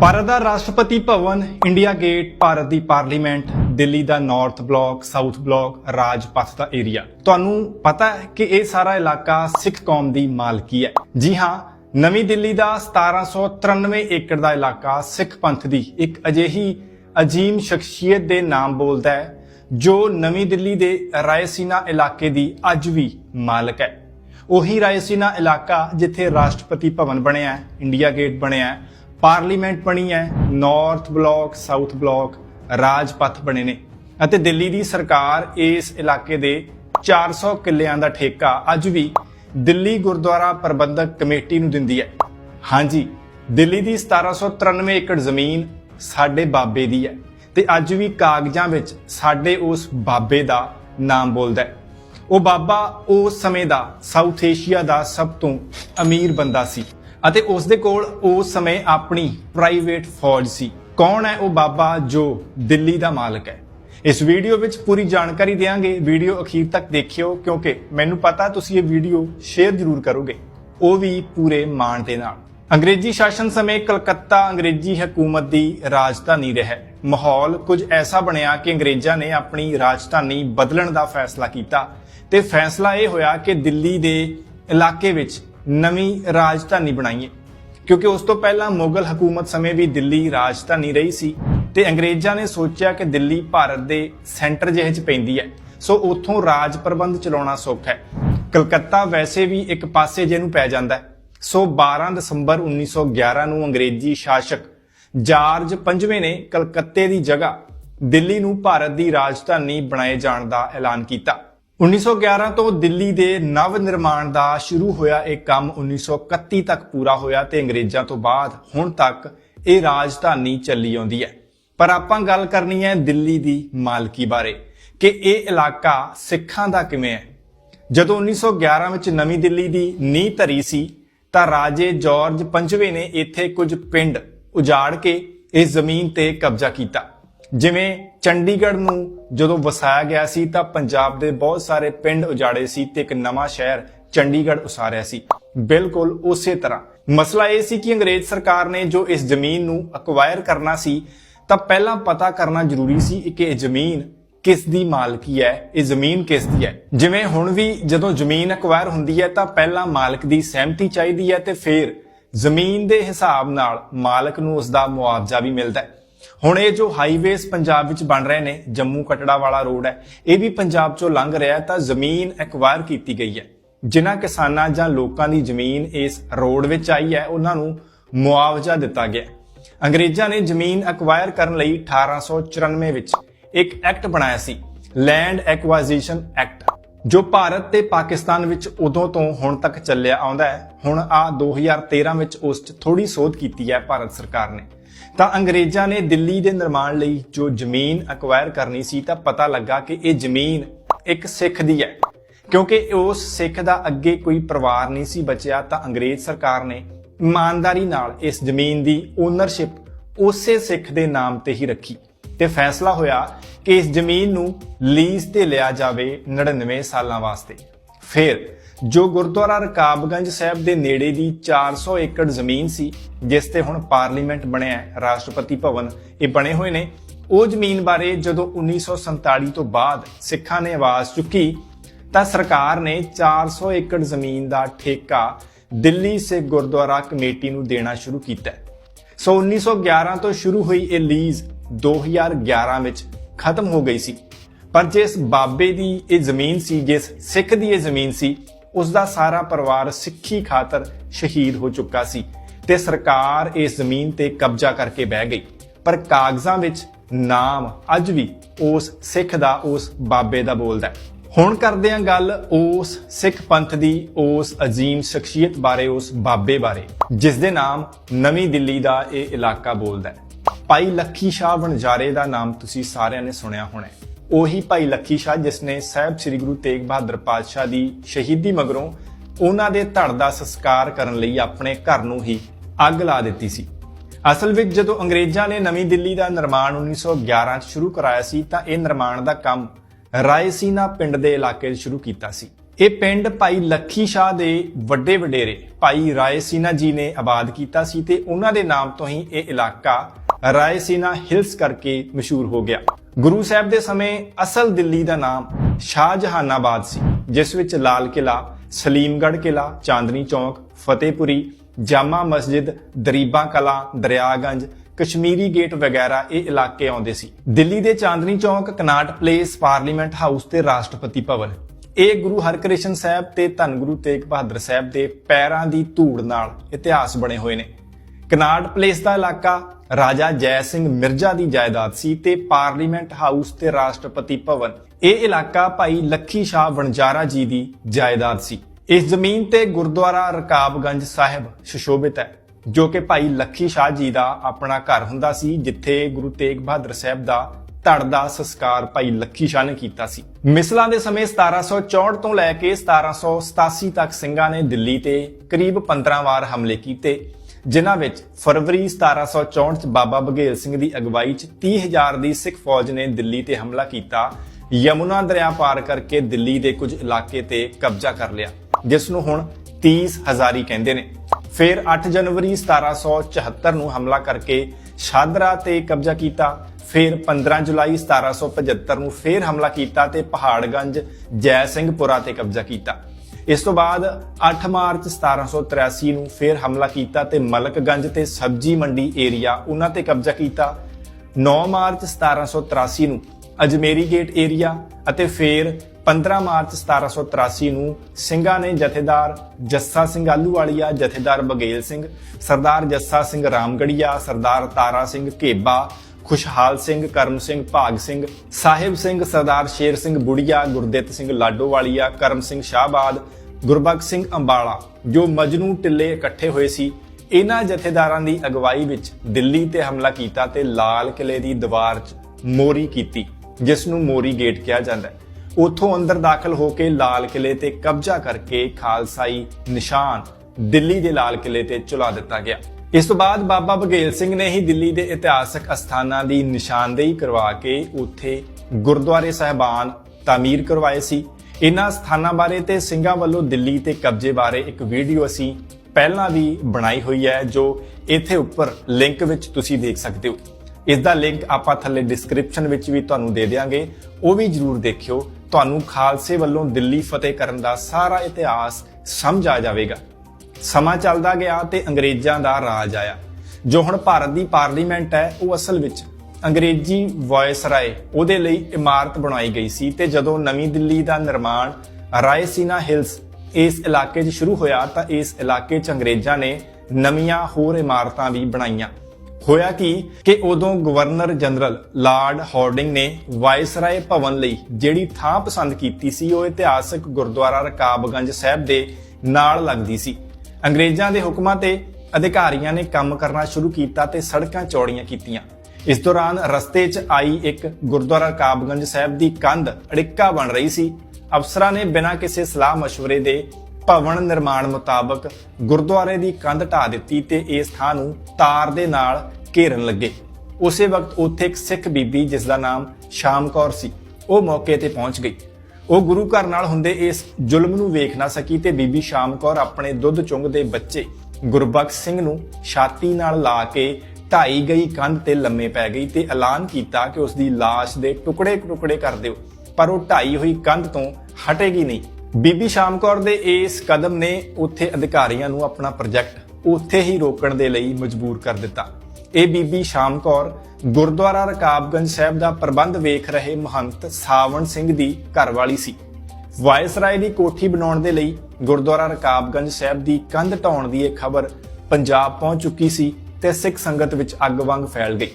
ਭਾਰਤ ਦਾ Rashtrapati Bhavan India gate, Bharat ਦੀ parliament, Delhi ਦਾ north block, south block, Rajpath ਦਾ area. ਤੁਹਾਨੂੰ ਪਤਾ ਹੈ ਕਿ ਇਹ ਸਾਰਾ ਇਲਾਕਾ ਸਿੱਖ ਕੌਮ ਦੀ ਮਾਲਕੀ ਹੈ। ਜੀ ਹਾਂ, ਨਵੀਂ ਦਿੱਲੀ ਦਾ 1793 ਏਕੜ ਦਾ ਇਲਾਕਾ ਸਿੱਖ ਪੰਥ ਦੀ ਇੱਕ ਅਜਿਹੀ ਅਜੀਮ ਸ਼ਖਸੀਅਤ ਦੇ ਨਾਮ ਬੋਲਦਾ ਹੈ, ਜੋ ਨਵੀਂ ਦਿੱਲੀ ਦੇ ਰਾਇਸੀਨਾ ਇਲਾਕੇ ਦੀ ਅੱਜ ਵੀ ਮਾਲਕ ਹੈ। ਉਹੀ ਰਾਇਸੀਨਾ ਇਲਾਕਾ ਜਿੱਥੇ ਰਾਸ਼ਟਰਪਤੀ ਭਵਨ ਬਣਿਆ ਹੈ, ਇੰਡੀਆ ਗੇਟ ਬਣਿਆ ਹੈ ਪਾਰਲੀਮੈਂਟ ਬਣੀ ਹੈ north block south block Rajpath ਬਣੇ ਨੇ। ਅਤੇ ਦਿੱਲੀ ਦੀ ਸਰਕਾਰ ਇਸ ਇਲਾਕੇ ਦੇ 400 ਕਿੱਲਿਆਂ ਦਾ ਠੇਕਾ ਅੱਜ ਵੀ ਦਿੱਲੀ ਗੁਰਦੁਆਰਾ ਪ੍ਰਬੰਧਕ ਕਮੇਟੀ ਨੂੰ ਦਿੰਦੀ ਹੈ। ਹਾਂਜੀ, ਦਿੱਲੀ ਦੀ 1793 ਏਕੜ ਜ਼ਮੀਨ ਸਾਡੇ ਬਾਬੇ ਦੀ ਹੈ ਤੇ ਅੱਜ ਵੀ ਕਾਗਜ਼ਾਂ ਵਿੱਚ ਸਾਡੇ ਉਸ ਬਾਬੇ ਦਾ ਨਾਮ ਬੋਲਦਾ ਹੈ। ਉਹ ਬਾਬਾ ਉਸ ਸਮੇਂ ਦਾ ਸਾਊਥ ਏਸ਼ੀਆ ਦਾ ਸਭ ਤੋਂ ਅਮੀਰ ਬੰਦਾ ਸੀ। ਅਤੇ ਉਸ ਦੇ ਕੋਲ ਉਸ ਸਮੇਂ ਆਪਣੀ ਪ੍ਰਾਈਵੇਟ ਫੌਜ ਸੀ। ਕੌਣ ਹੈ ਉਹ ਬਾਬਾ ਜੋ ਦਿੱਲੀ ਦਾ ਮਾਲਕ ਹੈ? ਇਸ ਵੀਡੀਓ ਵਿੱਚ ਪੂਰੀ ਜਾਣਕਾਰੀ ਦੇਵਾਂਗੇ ਵੀਡੀਓ ਅਖੀਰ ਤੱਕ ਦੇਖਿਓ, ਕਿਉਂਕਿ ਮੈਨੂੰ ਪਤਾ ਤੁਸੀਂ ਇਹ ਵੀਡੀਓ ਸ਼ੇਅਰ ਜ਼ਰੂਰ ਕਰੋਗੇ। ਉਹ ਵੀ ਪੂਰੇ ਮਾਣ ਦੇ ਨਾਲ। ਅੰਗਰੇਜ਼ੀ ਸ਼ਾਸਨ ਸਮੇਂ ਕਲਕੱਤਾ ਅੰਗਰੇਜ਼ੀ ਹਕੂਮਤ ਦੀ ਰਾਜਧਾਨੀ ਰਿਹਾ। ਮਾਹੌਲ ਕੁਝ ਐਸਾ ਬਣਿਆ ਕਿ ਅੰਗਰੇਜ਼ਾਂ ਨੇ ਆਪਣੀ ਰਾਜਧਾਨੀ ਬਦਲਣ ਦਾ ਫੈਸਲਾ ਕੀਤਾ ਤੇ ਫੈਸਲਾ ਇਹ ਹੋਇਆ ਕਿ ਦਿੱਲੀ ਦੇ ਇਲਾਕੇ ਵਿੱਚ ਨਵੀਂ ਰਾਜਧਾਨੀ ਬਣਾਈਏ। ਕਿਉਂਕਿ ਉਸ ਤੋਂ ਪਹਿਲਾਂ ਮੁਗਲ ਹਕੂਮਤ ਸਮੇਂ ਵੀ ਦਿੱਲੀ ਰਾਜਧਾਨੀ ਰਹੀ ਸੀ ਤੇ ਅੰਗਰੇਜ਼ਾਂ ਨੇ ਸੋਚਿਆ ਕਿ ਦਿੱਲੀ ਭਾਰਤ ਦੇ ਸੈਂਟਰ ਜਿਹੇ 'ਚ ਪੈਂਦੀ ਹੈ। ਸੋ ਉੱਥੋਂ ਰਾਜ ਪ੍ਰਬੰਧ ਚਲਾਉਣਾ ਸੌਖਾ ਹੈ। ਕਲਕੱਤਾ ਵੈਸੇ ਵੀ ਇੱਕ ਪਾਸੇ ਜਿਹਨੂੰ ਪੈ ਜਾਂਦਾ ਹੈ। ਸੋ 12 ਦਸੰਬਰ 1911 ਨੂੰ ਅੰਗਰੇਜ਼ੀ ਸ਼ਾਸਕ ਜਾਰਜ ਪੰਜਵੇਂ ਨੇ ਕਲਕੱਤੇ ਦੀ ਜਗ੍ਹਾ ਦਿੱਲੀ ਨੂੰ ਭਾਰਤ ਦੀ ਰਾਜਧਾਨੀ ਬਣਾਏ ਜਾਣ ਦਾ ਐਲਾਨ ਕੀਤਾ। 1911 ਤੋਂ ਦਿੱਲੀ ਦੇ ਨਵ ਨਿਰਮਾਣ ਦਾ ਸ਼ੁਰੂ ਹੋਇਆ ਇਹ ਕੰਮ 1931 ਤੱਕ ਪੂਰਾ ਹੋਇਆ ਤੇ ਅੰਗਰੇਜ਼ਾਂ ਤੋਂ ਬਾਅਦ ਹੁਣ ਤੱਕ ਇਹ ਰਾਜਧਾਨੀ ਚੱਲੀ ਆਉਂਦੀ ਹੈ। ਪਰ ਆਪਾਂ ਗੱਲ ਕਰਨੀ ਹੈ ਦਿੱਲੀ ਦੀ ਮਾਲਕੀ ਬਾਰੇ ਕਿ ਇਹ ਇਲਾਕਾ ਸਿੱਖਾਂ ਦਾ ਕਿਵੇਂ ਹੈ। ਜਦੋਂ 1911 ਵਿੱਚ ਨਵੀਂ ਦਿੱਲੀ ਦੀ ਨੀਂਹ ਧਰੀ ਸੀ, ਤਾਂ ਰਾਜੇ ਜਾਰਜ ਪੰਜਵੇਂ ਨੇ ਇੱਥੇ ਕੁਝ ਪਿੰਡ ਉਜਾੜ ਕੇ ਇਹ ਜ਼ਮੀਨ ਤੇ ਕਬਜ਼ਾ ਕੀਤਾ। ਜਿਵੇਂ ਚੰਡੀਗੜ੍ਹ ਨੂੰ ਜਦੋਂ ਵਸਾਇਆ ਗਿਆ ਸੀ ਤਾਂ ਪੰਜਾਬ ਦੇ ਬਹੁਤ ਸਾਰੇ ਪਿੰਡ ਉਜਾੜੇ ਸੀ ਤੇ ਇੱਕ ਨਵਾਂ ਸ਼ਹਿਰ ਚੰਡੀਗੜ੍ਹ ਉਸਾਰਿਆ ਸੀ। ਬਿਲਕੁਲ ਉਸੇ ਤਰ੍ਹਾਂ। ਮਸਲਾ ਇਹ ਸੀ ਕਿ ਅੰਗਰੇਜ਼ ਸਰਕਾਰ ਨੇ ਜੋ ਇਸ ਜ਼ਮੀਨ ਨੂੰ ਅਕਵਾਇਰ ਕਰਨਾ ਸੀ, ਤਾਂ ਪਹਿਲਾਂ ਪਤਾ ਕਰਨਾ ਜ਼ਰੂਰੀ ਸੀ ਕਿ ਇਹ ਜ਼ਮੀਨ ਕਿਸ ਦੀ ਮਾਲਕੀ ਹੈ, ਇਹ ਜ਼ਮੀਨ ਕਿਸ ਦੀ ਹੈ। ਜਿਵੇਂ ਹੁਣ ਵੀ ਜਦੋਂ ਜ਼ਮੀਨ ਅਕਵਾਇਰ ਹੁੰਦੀ ਹੈ, ਤਾਂ ਪਹਿਲਾਂ ਮਾਲਕ ਦੀ ਸਹਿਮਤੀ ਚਾਹੀਦੀ ਹੈ ਤੇ ਫਿਰ ਜ਼ਮੀਨ ਦੇ ਹਿਸਾਬ ਨਾਲ ਮਾਲਕ ਨੂੰ ਉਸ ਦਾ ਮੁਆਵਜ਼ਾ ਵੀ ਮਿਲਦਾ ਹੈ। ਹੁਣ ਇਹ ਜੋ ਹਾਈਵੇਜ਼ ਪੰਜਾਬ ਵਿੱਚ ਬਣ ਰਹੇ ਨੇ, ਜੰਮੂ ਕਟੜਾ ਵਾਲਾ ਰੋਡ ਹੈ, ਇਹ ਵੀ ਪੰਜਾਬ ਚੋਂ ਲੰਘ ਰਿਹਾ ਤਾਂ ਜ਼ਮੀਨ ਐਕਵਾਇਰ ਕੀਤੀ ਗਈ ਹੈ। ਜਿਨ੍ਹਾਂ ਕਿਸਾਨਾਂ ਜਾਂ ਲੋਕਾਂ ਦੀ ਜ਼ਮੀਨ ਇਸ ਰੋਡ ਵਿੱਚ ਆਈ ਹੈ, ਉਹਨਾਂ ਨੂੰ ਮੁਆਵਜ਼ਾ ਦਿੱਤਾ ਗਿਆ ਅੰਗਰੇਜ਼ਾਂ ਨੇ ਜ਼ਮੀਨ ਐਕਵਾਇਰ ਕਰਨ ਲਈ 1894 ਵਿੱਚ ਇੱਕ ਐਕਟ ਬਣਾਇਆ ਸੀ ਲੈਂਡ ਐਕਵਾਜੀਸ਼ਨ ਐਕਟ ਜੋ ਭਾਰਤ ਤੇ ਪਾਕਿਸਤਾਨ ਵਿੱਚ ਉਦੋਂ ਤੋਂ ਹੁਣ ਤੱਕ ਚੱਲਿਆ ਆਉਂਦਾ ਹੈ। ਹੁਣ ਆ 2013 ਵਿੱਚ ਉਸ 'ਚ ਥੋੜੀ ਸੋਧ ਕੀਤੀ ਹੈ ਭਾਰਤ ਸਰਕਾਰ ਨੇ। ਤਾਂ ਅੰਗਰੇਜ਼ਾਂ ਨੇ ਦਿੱਲੀ ਦੇ ਨਿਰਮਾਣ ਲਈ ਜੋ ਜ਼ਮੀਨ ਅਕਵਾਇਰ ਕਰਨੀ ਸੀ, ਤਾਂ ਪਤਾ ਲੱਗਾ ਕਿ ਇਹ ਜ਼ਮੀਨ ਇੱਕ ਸਿੱਖ ਦੀ ਹੈ। ਕਿਉਂਕਿ ਉਸ ਸਿੱਖ ਦਾ ਅੱਗੇ ਕੋਈ ਪਰਿਵਾਰ ਨਹੀਂ ਸੀ ਬਚਿਆ, ਤਾਂ ਅੰਗਰੇਜ਼ ਸਰਕਾਰ ਨੇ ਇਮਾਨਦਾਰੀ ਨਾਲ ਇਸ ਜ਼ਮੀਨ ਦੀ ਓਨਰਸ਼ਿਪ ਉਸੇ ਸਿੱਖ ਦੇ ਨਾਮ ਤੇ ਹੀ ਰੱਖੀ। ਤੇ ਫੈਸਲਾ ਹੋਇਆ ਕਿ ਇਸ ਜ਼ਮੀਨ ਨੂੰ ਲੀਜ਼ ਤੇ ਲਿਆ ਜਾਵੇ 99 ਸਾਲਾਂ ਵਾਸਤੇ। ਫਿਰ ਜੋ ਗੁਰਦੁਆਰਾ ਰਕਾਬਗੰਜ ਸਾਹਿਬ ਦੇ ਨੇੜੇ ਦੀ 400 ਏਕੜ ਜ਼ਮੀਨ ਸੀ, ਜਿਸ ਤੇ ਹੁਣ ਪਾਰਲੀਮੈਂਟ ਬਣਿਆ ਹੈ, ਰਾਸ਼ਟਰਪਤੀ ਭਵਨ, ਇਹ ਬਣੇ ਹੋਏ ਨੇ। ਉਹ ਜ਼ਮੀਨ ਬਾਰੇ ਜਦੋਂ 1947 ਤੋਂ ਬਾਅਦ ਸਿੱਖਾਂ ਨੇ ਆਵਾਜ਼ ਚੁੱਕੀ, ਤਾਂ ਸਰਕਾਰ ਨੇ 400 ਏਕੜ ਜ਼ਮੀਨ ਦਾ ਠੇਕਾ ਦਿੱਲੀ ਸਿੱਖ ਗੁਰਦੁਆਰਾ ਕਮੇਟੀ ਨੂੰ ਦੇਣਾ ਸ਼ੁਰੂ ਕੀਤਾ ਸੋ 1911 ਤੋਂ ਸ਼ੁਰੂ ਹੋਈ ਇਹ ਲੀਜ਼ 2011 ਵਿੱਚ ਖਤਮ ਹੋ ਗਈ ਸੀ। ਪਰ ਜਿਸ ਬਾਬੇ ਦੀ ਇਹ ਜ਼ਮੀਨ ਸੀ, ਜਿਸ ਸਿੱਖ ਦੀ ਇਹ ਜ਼ਮੀਨ ਸੀ ਉਸ ਦਾ ਸਾਰਾ ਪਰਿਵਾਰ ਸਿੱਖੀ ਖਾਤਰ ਸ਼ਹੀਦ ਹੋ ਚੁੱਕਾ ਸੀ ਤੇ ਸਰਕਾਰ ਇਸ ਜ਼ਮੀਨ ਤੇ ਕਬਜ਼ਾ ਕਰਕੇ ਬਹਿ ਗਈ। ਪਰ ਕਾਗਜ਼ਾਂ ਵਿੱਚ ਨਾਮ ਅੱਜ ਵੀ ਉਸ ਸਿੱਖ ਦਾ, ਉਸ ਬਾਬੇ ਦਾ ਬੋਲਦਾ ਹੁਣ ਕਰਦੇ ਹਾਂ ਗੱਲ ਉਸ ਸਿੱਖ ਪੰਥ ਦੀ, ਉਸ ਅਜ਼ੀਮ ਸ਼ਖਸੀਅਤ ਬਾਰੇ, ਉਸ ਬਾਬੇ ਬਾਰੇ, ਜਿਸ ਦੇ ਨਾਮ ਨਵੀਂ ਦਿੱਲੀ ਦਾ ਇਹ ਇਲਾਕਾ ਬੋਲਦਾ ਹੈ। ਭਾਈ ਲੱਖੀ ਸ਼ਾਹ ਵਣਜਾਰੇ ਦਾ ਨਾਮ ਤੁਸੀਂ ਸਾਰਿਆਂ ਨੇ ਸੁਣਿਆ ਹੋਣਾ ਹੈ। ਉਹੀ ਭਾਈ ਲੱਖੀ ਸ਼ਾਹ ਜਿਸ ਨੇ ਸਾਹਿਬ ਸ੍ਰੀ ਗੁਰੂ ਤੇਗ ਬਹਾਦਰ ਪਾਤਸ਼ਾਹ ਦੀ ਸ਼ਹੀਦੀ ਮਗਰੋਂ ਉਹਨਾਂ ਦੇ ਧੜ ਦਾ ਸੰਸਕਾਰ ਕਰਨ ਲਈ ਆਪਣੇ ਘਰ ਨੂੰ ਹੀ ਅੱਗ ਲਾ ਦਿੱਤੀ ਸੀ। ਅਸਲ ਵਿੱਚ ਜਦੋਂ ਅੰਗਰੇਜ਼ਾਂ ਨੇ ਨਵੀਂ ਦਿੱਲੀ ਦਾ ਨਿਰਮਾਣ 1911 ਚ ਸ਼ੁਰੂ ਕਰਾਇਆ ਸੀ, ਤਾਂ ਇਹ ਨਿਰਮਾਣ ਦਾ ਕੰਮ ਰਾਇਸੀਨਾ ਪਿੰਡ ਦੇ ਇਲਾਕੇ 'ਚ ਸ਼ੁਰੂ ਕੀਤਾ ਸੀ। ਇਹ ਪਿੰਡ ਭਾਈ ਲੱਖੀ ਸ਼ਾਹ ਦੇ ਵੱਡੇ ਵਡੇਰੇ ਭਾਈ ਰਾਏਸੀਨਾ ਜੀ ਨੇ ਆਬਾਦ ਕੀਤਾ ਸੀ ਤੇ ਉਹਨਾਂ ਦੇ ਨਾਮ ਤੋਂ ਹੀ ਇਹ ਇਲਾਕਾ ਰਾਏਸੀਨਾ ਹਿਲਸ ਕਰਕੇ ਮਸ਼ਹੂਰ ਹੋ ਗਿਆ। ਗੁਰੂ ਸਾਹਿਬ ਦੇ ਸਮੇਂ ਅਸਲ ਦਿੱਲੀ ਦਾ ਨਾਮ ਸ਼ਾਹਜਹਾਨਾਬਾਦ ਸੀ, ਜਿਸ ਵਿੱਚ ਲਾਲ ਕਿਲਾ ਸਲੀਮਗੜ੍ਹ ਕਿਲਾ ਚਾਂਦਨੀ ਚੌਕ, ਫਤਿਹਪੁਰੀ, ਜਾਮਾ ਮਸਜਿਦ, ਦਰੀਬਾ ਕਲਾ, ਦਰਿਆਗੰਜ, ਕਸ਼ਮੀਰੀ ਗੇਟ ਵਗੈਰਾ ਇਹ ਇਲਾਕੇ ਆਉਂਦੇ ਸੀ। ਦਿੱਲੀ ਦੇ Chandni Chowk, Connaught place, parliament house ਤੇ ਰਾਸ਼ਟਰਪਤੀ ਭਵਨ। ਇਹ ਗੁਰੂ ਹਰਕ੍ਰਿਸ਼ਨ ਸਾਹਿਬ ਤੇ ਧੰਨ ਗੁਰੂ ਤੇਗ ਬਹਾਦਰ ਸਾਹਿਬ ਦੇ ਪੈਰਾਂ ਦੀ ਧੂੜ ਨਾਲ ਇਤਿਹਾਸ ਬਣੇ ਹੋਏ ਨੇ। ਕਨਾਟ ਪਲੇਸ ਦਾ ਇਲਾਕਾ ਰਾਜਾ ਜੈ ਸਿੰਘ ਮਿਰਜ਼ਾ ਦੀ ਜਾਇਦਾਦ ਸੀ ਤੇ ਪਾਰਲੀਮੈਂਟ ਹਾਊਸ ਤੇ ਰਾਸ਼ਟਰਪਤੀ ਭਵਨ। ਇਹ ਇਲਾਕਾ ਭਾਈ ਲੱਖੀ ਸ਼ਾਹ ਵਣਜਾਰਾ ਜੀ ਦੀ ਜਾਇਦਾਦ ਸੀ। ਇਸ ਜ਼ਮੀਨ ਤੇ ਗੁਰਦੁਆਰਾ ਰਕਾਬਗੰਜ ਸਾਹਿਬ ਸੁਸ਼ੋਭਿਤ ਹੈ, ਜੋ ਕਿ ਭਾਈ ਲੱਖੀ ਸ਼ਾਹ ਜੀ ਦਾ ਆਪਣਾ ਘਰ ਹੁੰਦਾ ਸੀ, ਜਿੱਥੇ ਗੁਰੂ ਤੇਗ ਬਹਾਦਰ ਸਾਹਿਬ ਦਾ ਧੜ ਦਾ ਸੰਸਕਾਰ ਭਾਈ ਲੱਖੀ ਸ਼ਾਹ ਨੇ ਕੀਤਾ ਸੀ। ਮਿਸਲਾਂ ਦੇ ਸਮੇਂ 1764 ਤੋਂ ਲੈ ਕੇ 1787 ਤੱਕ ਸਿੰਘਾਂ ਨੇ ਦਿੱਲੀ ਤੇ ਕਰੀਬ 15 ਵਾਰ ਹਮਲੇ ਕੀਤੇ। ਜਿਨ੍ਹਾਂ ਵਿੱਚ ਫਰਵਰੀ 1764 ਚ ਬਾਬਾ ਬਘੇਲ ਸਿੰਘ ਦੀ ਅਗਵਾਈ ਚ 30000 ਦੀ ਸਿੱਖ ਫੌਜ ਨੇ ਦਿੱਲੀ ਤੇ ਹਮਲਾ ਕੀਤਾ, ਯਮੁਨਾ ਦਰਿਆ ਪਾਰ ਕਰਕੇ ਦਿੱਲੀ ਦੇ ਕੁਝ ਇਲਾਕੇ ਤੇ ਕਬਜ਼ਾ ਕਰ ਲਿਆ, ਜਿਸ ਨੂੰ ਹੁਣ 30 ਹਜ਼ਾਰੀ ਕਹਿੰਦੇ ਨੇ। ਫਿਰ 8 ਜਨਵਰੀ 1774 ਨੂੰ ਹਮਲਾ ਕਰਕੇ ਸ਼ਾਦਰਾ ਤੇ ਕਬਜ਼ਾ ਕੀਤਾ, ਫਿਰ 15 ਜੁਲਾਈ 1775 ਨੂੰ ਫਿਰ ਹਮਲਾ ਕੀਤਾ ਤੇ ਪਹਾੜਗੰਜ ਜੈ ਸਿੰਘਪੁਰਾ ਤੇ ਕਬਜ਼ਾ ਕੀਤਾ। ਇਸ ਤੋਂ ਬਾਅਦ 8 ਮਾਰਚ 1783 ਨੂੰ ਫਿਰ ਹਮਲਾ ਕੀਤਾ ਤੇ ਮਲਕਗੰਜ ਤੇ ਸਬਜੀ ਮੰਡੀ ਏਰੀਆ ਉਹਨਾਂ ਤੇ ਕਬਜ਼ਾ ਕੀਤਾ। 9 ਮਾਰਚ 1783 ਨੂੰ ਅਜਮੇਰੀ ਗੇਟ ਏਰੀਆ ਅਤੇ ਫਿਰ 15 ਮਾਰਚ 1783 ਨੂੰ ਸਿੰਘਾਂ ਨੇ ਜਥੇਦਾਰ ਜੱਸਾ ਸਿੰਘ ਆਲੂਵਾਲੀਆ ਜਥੇਦਾਰ ਬਗੇਲ ਸਿੰਘ, ਸਰਦਾਰ ਜੱਸਾ ਸਿੰਘ ਰਾਮਗੜੀਆ, ਸਰਦਾਰ ਤਾਰਾ ਸਿੰਘ ਘੇਬਾ ਖੁਸ਼ਹਾਲ ਸਿੰਘ, ਕਰਮ ਸਿੰਘ, ਭਾਗ ਸਿੰਘ, ਸਾਹਿਬ ਸਿੰਘ, ਸਰਦਾਰ ਸ਼ੇਰ ਸਿੰਘ ਬੁੜੀਆ, ਗੁਰਦਿੱਤ ਸਿੰਘ ਲਾਡੋਵਾਲੀਆ, ਕਰਮ ਸਿੰਘ ਸ਼ਾਹਬਾਦ, ਗੁਰਬਖਸ਼ ਸਿੰਘ ਅੰਬਾਲਾ, ਜੋ ਮਜਨੂ ਟਿੱਲੇ ਇਕੱਠੇ ਹੋਏ ਸੀ, ਇਹਨਾਂ ਜਥੇਦਾਰਾਂ ਦੀ ਅਗਵਾਈ ਵਿੱਚ ਦਿੱਲੀ ਤੇ ਹਮਲਾ ਕੀਤਾ ਤੇ ਲਾਲ ਕਿਲੇ ਦੀ ਦੀਵਾਰ 'ਚ ਮੋਰੀ ਕੀਤੀ, ਜਿਸ ਨੂੰ ਮੋਰੀ ਗੇਟ ਕਿਹਾ ਜਾਂਦਾ ਹੈ। ਉਥੋਂ ਅੰਦਰ ਦਾਖਲ ਹੋ ਕੇ ਲਾਲ ਕਿਲੇ ਤੇ ਕਬਜ਼ਾ ਕਰਕੇ ਖਾਲਸਾਈ ਨਿਸ਼ਾਨ ਦਿੱਲੀ ਦੇ ਲਾਲ ਕਿਲੇ ਤੇ ਚੁਲਾ ਦਿੱਤਾ ਗਿਆ। ਇਸ ਤੋਂ ਬਾਅਦ ਬਾਬਾ ਬਘੇਲ ਸਿੰਘ ਨੇ ਹੀ ਦਿੱਲੀ ਦੇ ਇਤਿਹਾਸਕ ਅਸਥਾਨਾਂ ਦੀ ਨਿਸ਼ਾਨਦੇਹੀ ਕਰਵਾ ਕੇ ਉੱਥੇ ਗੁਰਦੁਆਰੇ ਸਾਹਿਬਾਨ ਤਾਮੀਰ ਕਰਵਾਏ ਸੀ। ਇਹਨਾਂ ਸਥਾਨਾਂ ਬਾਰੇ ਤੇ ਸਿੰਘਾਂ ਵੱਲੋਂ ਦਿੱਲੀ ਤੇ ਕਬਜ਼ੇ ਬਾਰੇ ਇੱਕ ਵੀਡੀਓ ਅਸੀਂ ਪਹਿਲਾਂ ਵੀ ਬਣਾਈ ਹੋਈ ਹੈ, ਜੋ ਇੱਥੇ ਉੱਪਰ ਲਿੰਕ ਵਿੱਚ ਤੁਸੀਂ ਦੇਖ ਸਕਦੇ ਹੋ। ਇਸ ਦਾ ਲਿੰਕ ਆਪਾਂ ਥੱਲੇ ਡਿਸਕ੍ਰਿਪਸ਼ਨ ਵਿੱਚ ਵੀ ਤੁਹਾਨੂੰ ਦੇ ਦੇਵਾਂਗੇ ਉਹ ਵੀ ਜਰੂਰ ਦੇਖਿਓ। ਤੁਹਾਨੂੰ ਖਾਲਸੇ ਵੱਲੋਂ ਦਿੱਲੀ ਫਤਿਹ ਕਰਨ ਦਾ ਸਾਰਾ ਇਤਿਹਾਸ ਸਮਝ ਆ ਜਾਵੇਗਾ। ਸਮਾਂ ਚੱਲਦਾ ਗਿਆ ਤੇ ਅੰਗਰੇਜ਼ਾਂ ਦਾ ਰਾਜ ਆਇਆ। ਜੋ ਹੁਣ ਭਾਰਤ ਦੀ ਪਾਰਲੀਮੈਂਟ ਹੈ, ਉਹ ਅਸਲ ਵਿੱਚ ਅੰਗਰੇਜ਼ੀ ਵਾਇਸਰਾਏ ਉਹਦੇ ਲਈ ਇਮਾਰਤ ਬਣਾਈ ਗਈ ਸੀ ਤੇ ਜਦੋਂ ਨਵੀਂ ਦਿੱਲੀ ਦਾ ਨਿਰਮਾਣ ਰਾਏਸੀਨਾ ਹਿਲਸ ਇਸ ਇਲਾਕੇ 'ਚ ਸ਼ੁਰੂ ਹੋਇਆ ਤਾਂ ਇਸ ਇਲਾਕੇ 'ਚ ਅੰਗਰੇਜ਼ਾਂ ਨੇ ਨਵੀਆਂ ਹੋਰ ਇਮਾਰਤਾਂ ਵੀ ਬਣਾਈਆਂ। ਹੋਇਆ ਕੀ ਕਿ ਉਦੋਂ ਗਵਰਨਰ ਜਨਰਲ ਲਾਰਡ ਹਾਰਡਿੰਗ ਨੇ ਵਾਇਸਰਾਏ ਭਵਨ ਲਈ ਜਿਹੜੀ ਥਾਂ ਪਸੰਦ ਕੀਤੀ ਸੀ, ਉਹ ਇਤਿਹਾਸਕ ਗੁਰਦੁਆਰਾ ਰਕਾਬਗੰਜ ਸਾਹਿਬ ਦੇ ਨਾਲ ਲੱਗਦੀ ਸੀ। ਅੰਗਰੇਜ਼ਾਂ ਦੇ ਹੁਕਮਾਂ ਤੇ ਅਧਿਕਾਰੀਆਂ ਨੇ ਕੰਮ ਕਰਨਾ ਸ਼ੁਰੂ ਕੀਤਾ ਤੇ ਸੜਕਾਂ ਚੌੜੀਆਂ ਕੀਤੀਆਂ। ਇਸ ਦੌਰਾਨ ਰਸਤੇ 'ਚ ਆਈ ਇੱਕ ਗੁਰਦੁਆਰਾ ਕਾਬਗੰਜ ਸਾਹਿਬ ਦੀ ਕੰਧ ਅੜਿੱਕਾ ਬਣ ਰਹੀ ਸੀ। ਅਫਸਰਾਂ ਨੇ ਬਿਨਾਂ ਕਿਸੇ ਸਲਾਹ مشਵਰੇ ਦੇ ਭਵਨ ਨਿਰਮਾਣ ਮੁਤਾਬਕ ਗੁਰਦੁਆਰੇ ਦੀ ਕੰਧ ਢਾ ਦਿੱਤੀ ਤੇ ਇਸ ਥਾਂ ਨੂੰ ਤਾਰ ਦੇ ਨਾਲ ਘੇਰਨ ਲੱਗੇ। ਉਸੇ ਵਕਤ ਉੱਥੇ ਇੱਕ ਸਿੱਖ ਬੀਬੀ ਜਿਸ ਦਾ ਨਾਮ ਸ਼ਾਮ ਕੌਰ ਸੀ। ਉਹ ਮੌਕੇ ਤੇ ਪਹੁੰਚ ਗਈ। ਉਹ ਗੁਰੂ ਘਰ ਨਾਲ ਹੁੰਦੇ ਇਸ ਜ਼ੁਲਮ ਨੂੰ ਵੇਖ ਨਾ ਸਕੀ ਤੇ ਬੀਬੀ ਸ਼ਾਮ ਕੌਰ ਆਪਣੇ ਦੁੱਧ ਚੁੰਗਦੇ ਬੱਚੇ ਗੁਰਬਖਸ਼ ਸਿੰਘ ਨੂੰ ਛਾਤੀ ਨਾਲ ਲਾ ਕੇ ਢਾਈ ਗਈ ਕੰਧ ਤੇ ਲੰਮੇ ਪੈ ਗਈ ਤੇ ਐਲਾਨ ਕੀਤਾ ਕਿ ਉਸ ਦੀ ਲਾਸ਼ ਦੇ ਟੁਕੜੇ ਟੁਕੜੇ ਕਰ ਦਿਓ, ਪਰ ਉਹ ਢਾਈ ਹੋਈ ਕੰਧ ਤੋਂ ਹਟੇਗੀ ਨਹੀਂ। ਬੀਬੀ ਸ਼ਾਮ ਕੌਰ ਦੇ ਇਸ ਕਦਮ ਨੇ ਉੱਥੇ ਅਧਿਕਾਰੀਆਂ ਨੂੰ ਆਪਣਾ ਪ੍ਰੋਜੈਕਟ ਉੱਥੇ ਹੀ ਰੋਕਣ ਦੇ ਲਈ ਮਜਬੂਰ ਕਰ ਦਿੱਤਾ। ਇਹ ਬੀਬੀ ਸ਼ਾਮ ਕੌਰ, ਗੁਰਦੁਆਰਾ ਰਕਾਬਗੰਜ ਸਾਹਿਬ ਦਾ ਪ੍ਰਬੰਧ ਵੇਖ ਰਹੇ ਮਹੰਤ ਸਾਵਣ ਸਿੰਘ ਦੀ ਘਰਵਾਲੀ ਸੀ। ਵਾਇਸਰਾਏ ਦੀ ਕੋਠੀ ਬਣਾਉਣ ਦੇ ਲਈ ਗੁਰਦੁਆਰਾ ਰਕਾਬਗੰਜ ਸਾਹਿਬ ਦੀ ਕੰਧ ਢਾਉਣ ਦੀ ਇਹ ਖਬਰ ਪੰਜਾਬ ਪਹੁੰਚ ਚੁੱਕੀ ਸੀ ਤੇ ਸਿੱਖ ਸੰਗਤ ਵਿੱਚ ਅੱਗ ਵਾਂਗ ਫੈਲ ਗਈ।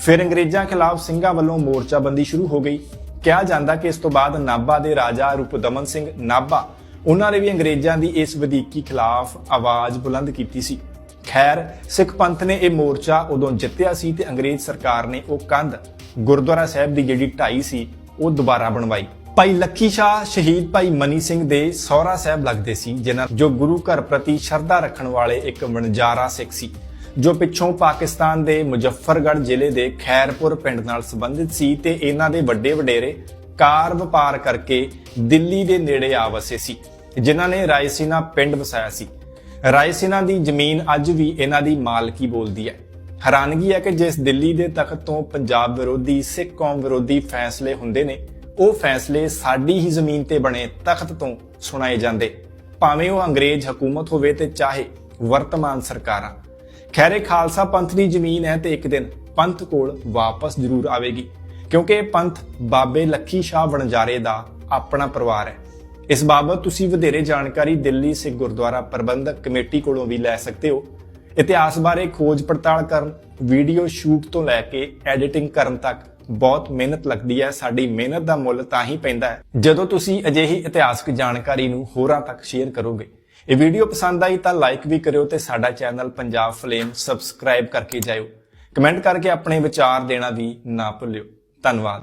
ਫਿਰ ਅੰਗਰੇਜ਼ਾਂ ਖਿਲਾਫ ਸਿੰਘਾਂ ਵੱਲੋਂ ਮੋਰਚਾਬੰਦੀ ਸ਼ੁਰੂ ਹੋ ਗਈ। ਕਿਹਾ ਜਾਂਦਾ ਕਿ ਇਸ ਤੋਂ ਬਾਅਦ ਨਾਭਾ ਦੇ ਰਾਜਾ ਰੂਪਦਮਨ ਸਿੰਘ ਨਾਭਾ, ਉਹਨਾਂ ਨੇ ਵੀ ਅੰਗਰੇਜ਼ਾਂ ਦੀ ਇਸ ਵਧੀਕੀ ਖਿਲਾਫ ਆਵਾਜ਼ ਬੁਲੰਦ ਕੀਤੀ ਸੀ। ਖੈਰ, ਸਿੱਖ ਪੰਥ ਨੇ ਇਹ ਮੋਰਚਾ ਉਦੋਂ ਜਿੱਤਿਆ ਸੀ ਤੇ ਅੰਗਰੇਜ਼ ਸਰਕਾਰ ਨੇ ਉਹ ਕੰਧ ਗੁਰਦੁਆਰਾ ਸਾਹਿਬ ਦੀ ਜਿਹੜੀ ਢਾਈ ਸੀ, ਉਹ ਦੁਬਾਰਾ ਬਣਵਾਈ। ਭਾਈ ਲੱਖੀ ਸ਼ਾਹ, ਸ਼ਹੀਦ ਭਾਈ ਮਨੀ ਸਿੰਘ ਦੇ ਸਹੁਰਾ ਸਾਹਿਬ ਲੱਗਦੇ ਸੀ, ਜਿਨ੍ਹਾਂ ਜੋ ਗੁਰੂ ਘਰ ਪ੍ਰਤੀ ਸ਼ਰਧਾ ਰੱਖਣ ਵਾਲੇ ਇੱਕ ਵਣਜਾਰਾ ਸਿੱਖ ਸੀ। ਜੋ ਪਿੱਛੋਂ ਪਾਕਿਸਤਾਨ ਦੇ ਮੁਜ਼ੱਫਰਗੜ੍ਹ ਜ਼ਿਲ੍ਹੇ ਦੇ ਖੈਰਪੁਰ ਪਿੰਡ ਨਾਲ ਸੰਬੰਧਿਤ ਸੀ ਤੇ ਇਹਨਾਂ ਦੇ ਵੱਡੇ ਵਡੇਰੇ ਕਾਰ ਵਪਾਰ ਕਰਕੇ ਦਿੱਲੀ ਦੇ ਨੇੜੇ ਆ ਵਸੇ ਸੀ, ਜਿਨ੍ਹਾਂ ਨੇ ਰਾਇਸੀਨਾ ਪਿੰਡ ਵਸਾਇਆ ਸੀ। ਰਾਇਸੀਨਾ ਦੀ ਜ਼ਮੀਨ ਅੱਜ ਵੀ ਇਹਨਾਂ ਦੀ ਮਾਲਕੀ ਬੋਲਦੀ ਹੈ। ਹੈਰਾਨਗੀ ਹੈ ਕਿ ਜਿਸ ਦਿੱਲੀ ਦੇ ਤਖਤ ਤੋਂ ਪੰਜਾਬ ਵਿਰੋਧੀ, ਸਿੱਖ ਕੌਮ ਵਿਰੋਧੀ ਫੈਸਲੇ ਹੁੰਦੇ ਨੇ, ਉਹ ਫੈਸਲੇ ਸਾਡੀ ਹੀ ਜ਼ਮੀਨ ਤੇ ਬਣੇ ਤਖਤ ਤੋਂ ਸੁਣਾਏ ਜਾਂਦੇ। ਭਾਵੇਂ ਉਹ ਅੰਗਰੇਜ਼ ਹਕੂਮਤ ਹੋਵੇ ਤੇ ਚਾਹੇ ਵਰਤਮਾਨ ਸਰਕਾਰਾਂ। ਖੈਰੇ ਖਾਲਸਾ ਪੰਥ ਦੀ ਜ਼ਮੀਨ ਹੈ ਤੇ ਇੱਕ ਦਿਨ ਪੰਥ ਕੋਲ ਵਾਪਸ ਜ਼ਰੂਰ ਆਵੇਗੀ, ਕਿਉਂਕਿ ਇਹ ਪੰਥ ਬਾਬੇ ਲੱਖੀ ਸ਼ਾਹ ਵਣਜਾਰੇ ਦਾ ਆਪਣਾ ਪਰਿਵਾਰ ਹੈ। ਇਸ ਬਾਬਤ ਤੁਸੀਂ ਵਧੇਰੇ ਜਾਣਕਾਰੀ ਦਿੱਲੀ ਸਿੱਖ ਗੁਰਦੁਆਰਾ ਪ੍ਰਬੰਧਕ ਕਮੇਟੀ ਕੋਲੋਂ ਵੀ ਲੈ ਸਕਦੇ ਹੋ। ਇਤਿਹਾਸ ਬਾਰੇ ਖੋਜ ਪੜਤਾਲ ਕਰਨ, ਵੀਡੀਓ ਸ਼ੂਟ ਤੋਂ ਲੈ ਕੇ ਐਡੀਟਿੰਗ ਕਰਨ ਤੱਕ ਬਹੁਤ ਮਿਹਨਤ ਲੱਗਦੀ ਹੈ। ਸਾਡੀ ਮਿਹਨਤ ਦਾ ਮੁੱਲ ਤਾਂ ਹੀ ਪੈਂਦਾ ਹੈ। ਜਦੋਂ ਤੁਸੀਂ ਅਜਿਹੀ ਇਤਿਹਾਸਕ ਜਾਣਕਾਰੀ ਨੂੰ ਹੋਰਾਂ ਤੱਕ ਸ਼ੇਅਰ ਕਰੋਗੇ, ਇਹ ਵੀਡੀਓ ਪਸੰਦ ਆਈ ਤਾਂ ਲਾਈਕ ਵੀ ਕਰਿਓ ਤੇ ਸਾਡਾ ਚੈਨਲ ਪੰਜਾਬ ਫਲੇਮ ਸਬਸਕ੍ਰਾਈਬ ਕਰਕੇ ਜਾਇਓ। ਕਮੈਂਟ ਕਰਕੇ ਆਪਣੇ ਵਿਚਾਰ ਦੇਣਾ ਵੀ ਨਾ ਭੁੱਲਿਓ। ਧੰਨਵਾਦ।